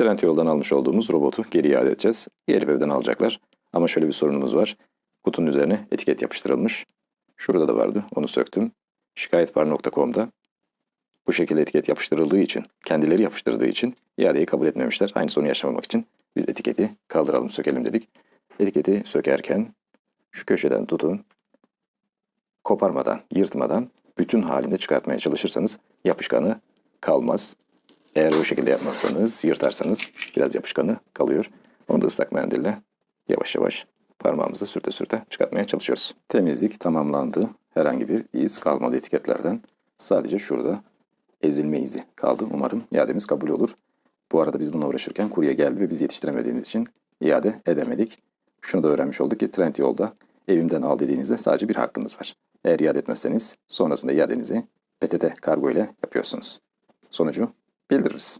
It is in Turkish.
Trendyol'dan almış olduğumuz robotu geri iade edeceğiz. Gelip evden alacaklar. Ama şöyle bir sorunumuz var. Kutunun üzerine etiket yapıştırılmış. Şurada da vardı. Onu söktüm. Şikayetvar.com'da bu şekilde etiket yapıştırıldığı için, kendileri yapıştırdığı için iadeyi kabul etmemişler. Aynı sorunu yaşamamak için biz etiketi kaldıralım, sökelim dedik. Etiketi sökerken şu köşeden tutun, koparmadan, yırtmadan bütün halinde çıkartmaya çalışırsanız yapışkanı kalmaz. Eğer o şekilde yapmazsanız, yırtarsanız biraz yapışkanı kalıyor. Onu da ıslak mendille yavaş yavaş parmağımızı sürte sürte çıkartmaya çalışıyoruz. Temizlik tamamlandı. Herhangi bir iz kalmadı etiketlerden. Sadece şurada ezilme izi kaldı. Umarım iademiz kabul olur. Bu arada biz bununla uğraşırken kurye geldi ve biz yetiştiremediğimiz için iade edemedik. Şunu da öğrenmiş olduk ki Trendyol'da evimden al dediğinizde sadece bir hakkınız var. Eğer iade etmezseniz sonrasında iadenizi PTT kargo ile yapıyorsunuz. Sonucu bildiririz.